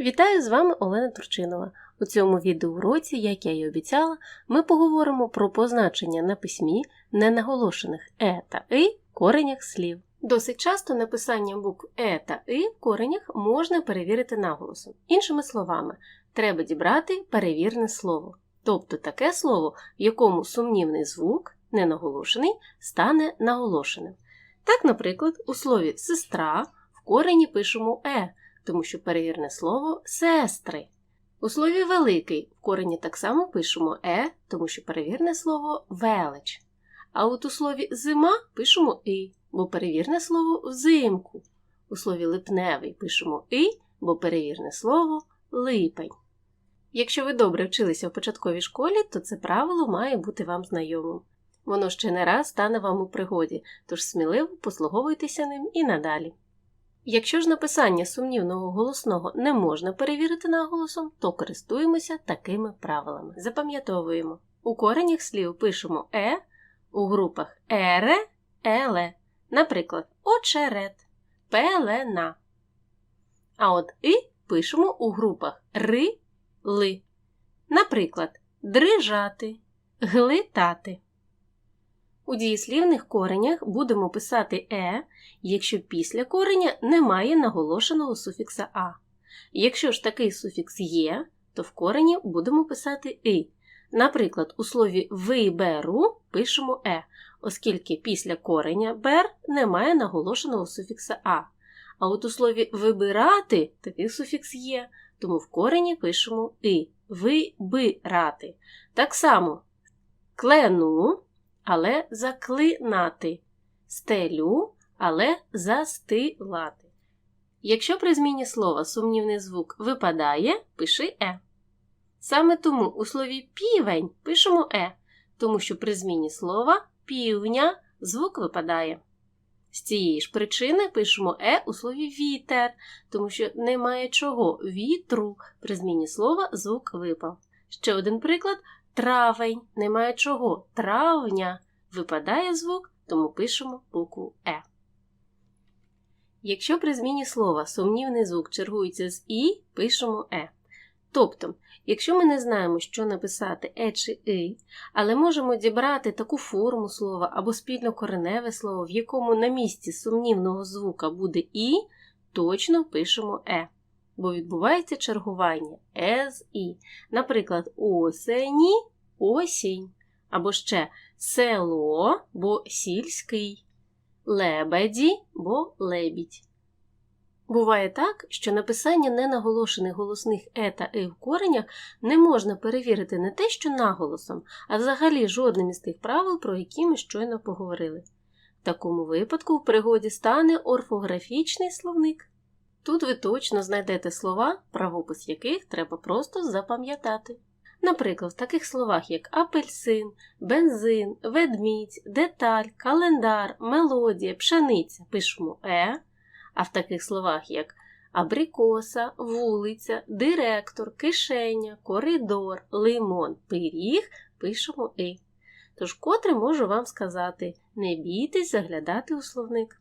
Вітаю з вами Олена Турчинова. У цьому відеоуроці, як я й обіцяла, ми поговоримо про позначення на письмі ненаголошених е та и в коренях слів. Досить часто написання букв е та и в коренях можна перевірити наголосом. Іншими словами, треба дібрати перевірне слово, тобто таке слово, в якому сумнівний звук, ненаголошений, стане наголошеним. Так, наприклад, у слові сестра в корені пишемо е тому що перевірне слово сестри. У слові великий в корені так само пишемо е, тому що перевірне слово велич. А от у слові зима пишемо і, бо перевірне слово взимку. У слові липневий пишемо і, бо перевірне слово липень. Якщо ви добре вчилися в початковій школі, то це правило має бути вам знайомим. Воно ще не раз стане вам у пригоді, тож сміливо послуговуйтеся ним і надалі. Якщо ж написання сумнівного голосного не можна перевірити наголосом, то користуємося такими правилами. Запам'ятовуємо. У коренях слів пишемо е, у групах ере, еле, наприклад, очерет, пелена. А от и пишемо у групах ри, ли. Наприклад, дрижати, глитати. У дієслівних коренях будемо писати е, якщо після кореня немає наголошеного суфікса а. Якщо ж такий суфікс є, то в корені будемо писати и. Наприклад, у слові виберу пишемо е, оскільки після кореня бер немає наголошеного суфікса а. А от у слові вибирати такий суфікс є, тому в корені пишемо и. Вибирати. Так само клену але заклинати, стелю, але застилати. Якщо при зміні слова сумнівний звук випадає, пиши е. Саме тому у слові півень пишемо е, тому що при зміні слова півня звук випадає. З цієї ж причини пишемо е у слові вітер, тому що немає чого вітру при зміні слова звук випав. Ще один приклад Травень немає чого. Травня випадає звук, тому пишемо букву Е. Якщо при зміні слова сумнівний звук чергується з І, пишемо Е. Тобто, якщо ми не знаємо, що написати Е чи И, але можемо дібрати таку форму слова або спільно кореневе слово, в якому на місці сумнівного звука буде І, точно пишемо Е бо відбувається чергування «ез» і. Наприклад, осені осінь, або ще село бо сільський, лебеді бо лебідь. Буває так, що написання ненаголошених голосних е та и в коренях не можна перевірити не те, що наголосом, а взагалі жодним із тих правил, про які ми щойно поговорили. В такому випадку в пригоді стане орфографічний словник. Тут ви точно знайдете слова, правопис яких треба просто запам'ятати. Наприклад, в таких словах, як апельсин, бензин, ведмідь, деталь, календар, мелодія, пшениця пишемо е, а в таких словах, як абрикоса, вулиця, директор, кишеня, коридор, лимон, пиріг пишемо и. Тож, котре можу вам сказати, не бійтесь заглядати у словник.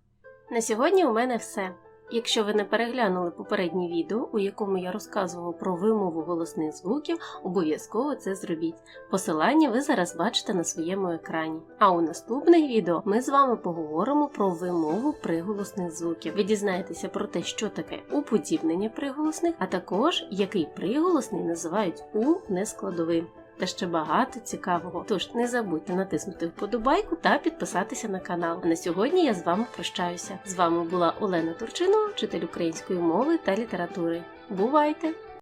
На сьогодні у мене все. Якщо ви не переглянули попереднє відео, у якому я розказувала про вимову голосних звуків, обов'язково це зробіть. Посилання ви зараз бачите на своєму екрані. А у наступних відео ми з вами поговоримо про вимову приголосних звуків. Ви дізнаєтеся про те, що таке уподібнення приголосних, а також який приголосний називають у нескладовим та ще багато цікавого. Тож не забудьте натиснути вподобайку та підписатися на канал. А на сьогодні я з вами прощаюся. З вами була Олена Турчинова, вчитель української мови та літератури. Бувайте!